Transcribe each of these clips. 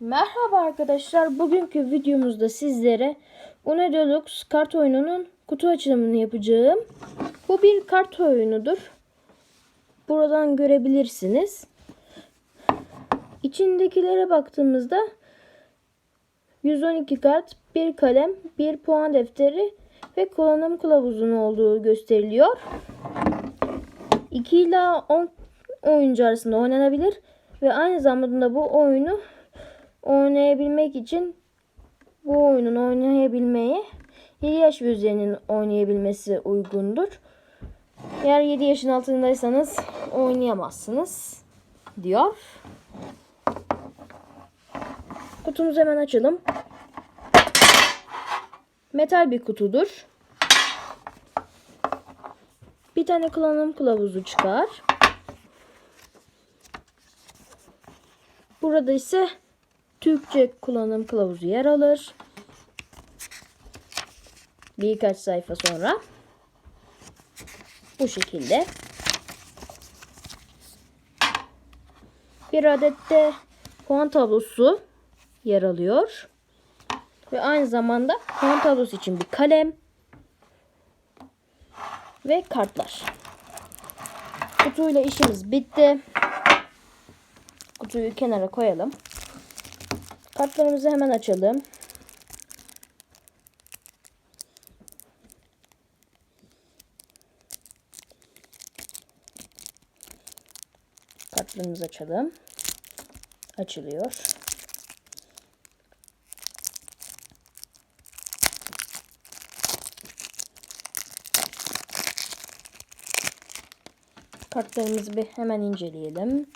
Merhaba arkadaşlar. Bugünkü videomuzda sizlere Uno Deluxe kart oyununun kutu açılımını yapacağım. Bu bir kart oyunudur. Buradan görebilirsiniz. İçindekilere baktığımızda 112 kart, bir kalem, bir puan defteri ve kullanım kılavuzunun olduğu gösteriliyor. 2 ila 10 oyuncu arasında oynanabilir ve aynı zamanda bu oyunu oynayabilmek için bu oyunun oynayabilmeye 7 yaş ve üzerinin oynayabilmesi uygundur. Eğer 7 yaşın altındaysanız oynayamazsınız diyor. Kutumuzu hemen açalım. Metal bir kutudur. Bir tane kullanım kılavuzu çıkar. Burada ise Türkçe kullanım kılavuzu yer alır. Birkaç sayfa sonra bu şekilde bir adet de puan tablosu yer alıyor. Ve aynı zamanda puan tablosu için bir kalem ve kartlar. Kutuyla işimiz bitti. Kutuyu kenara koyalım. Kartlarımızı hemen açalım. Kartlarımızı açalım. Açılıyor. Kartlarımızı bir hemen inceleyelim.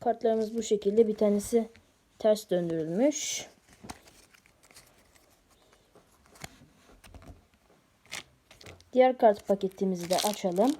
Kartlarımız bu şekilde. Bir tanesi ters döndürülmüş. Diğer kart paketimizi de açalım.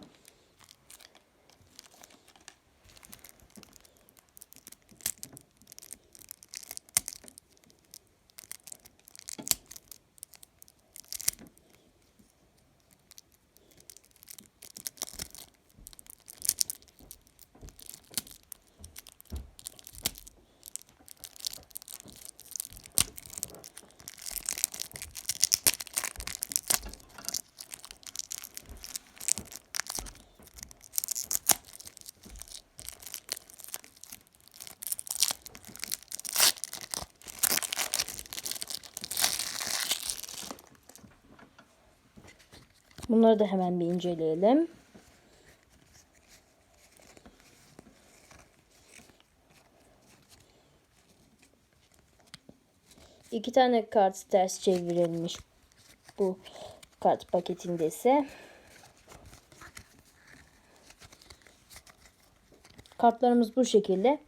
Bunları da hemen bir inceleyelim. İki tane kart ters çevrilmiş bu kart paketinde ise. Kartlarımız bu şekilde.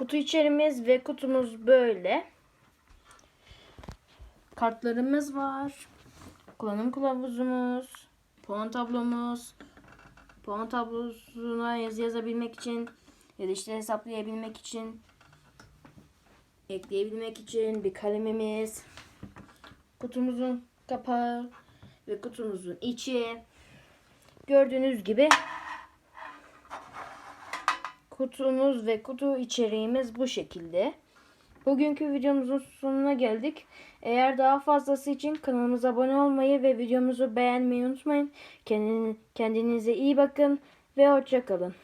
Kutu içerimiz ve kutumuz böyle. Kartlarımız var. Kullanım kılavuzumuz. Puan tablomuz. Puan tablosuna yazı yazabilmek için ya da işte hesaplayabilmek için ekleyebilmek için bir kalemimiz. Kutumuzun kapağı ve kutumuzun içi. Gördüğünüz gibi kutumuz ve kutu içeriğimiz bu şekilde. Bugünkü videomuzun sonuna geldik. Eğer daha fazlası için kanalımıza abone olmayı ve videomuzu beğenmeyi unutmayın. Kendinize iyi bakın ve hoşçakalın.